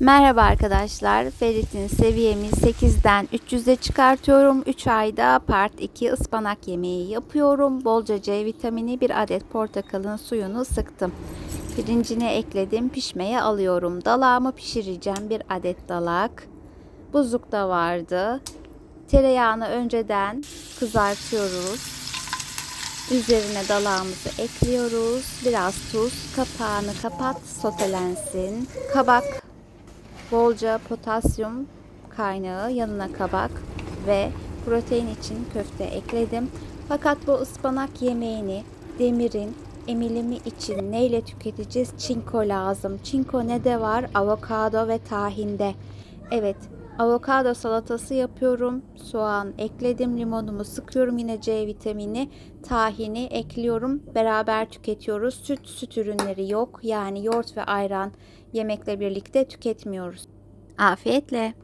Merhaba arkadaşlar. Ferit'in seviyemi 8'den 300'e çıkartıyorum. 3 ayda part 2 ıspanak yemeği yapıyorum. Bolca C vitamini bir adet portakalın suyunu sıktım. Pirincini ekledim. Pişmeye alıyorum. Dalağımı pişireceğim. Bir adet dalak. Buzlukta vardı. Tereyağını önceden kızartıyoruz. Üzerine dalağımızı ekliyoruz. Biraz tuz. Kapağını kapat. Sotelensin. Kabak bolca potasyum kaynağı yanına kabak ve protein için köfte ekledim. Fakat bu ıspanak yemeğini demirin emilimi için neyle tüketeceğiz? Çinko lazım. Çinko ne de var? Avokado ve tahinde. Evet, avokado salatası yapıyorum. Soğan ekledim, limonumu sıkıyorum yine C vitamini, tahini ekliyorum. Beraber tüketiyoruz. Süt, süt ürünleri yok. Yani yoğurt ve ayran yemekle birlikte tüketmiyoruz. Afiyetle.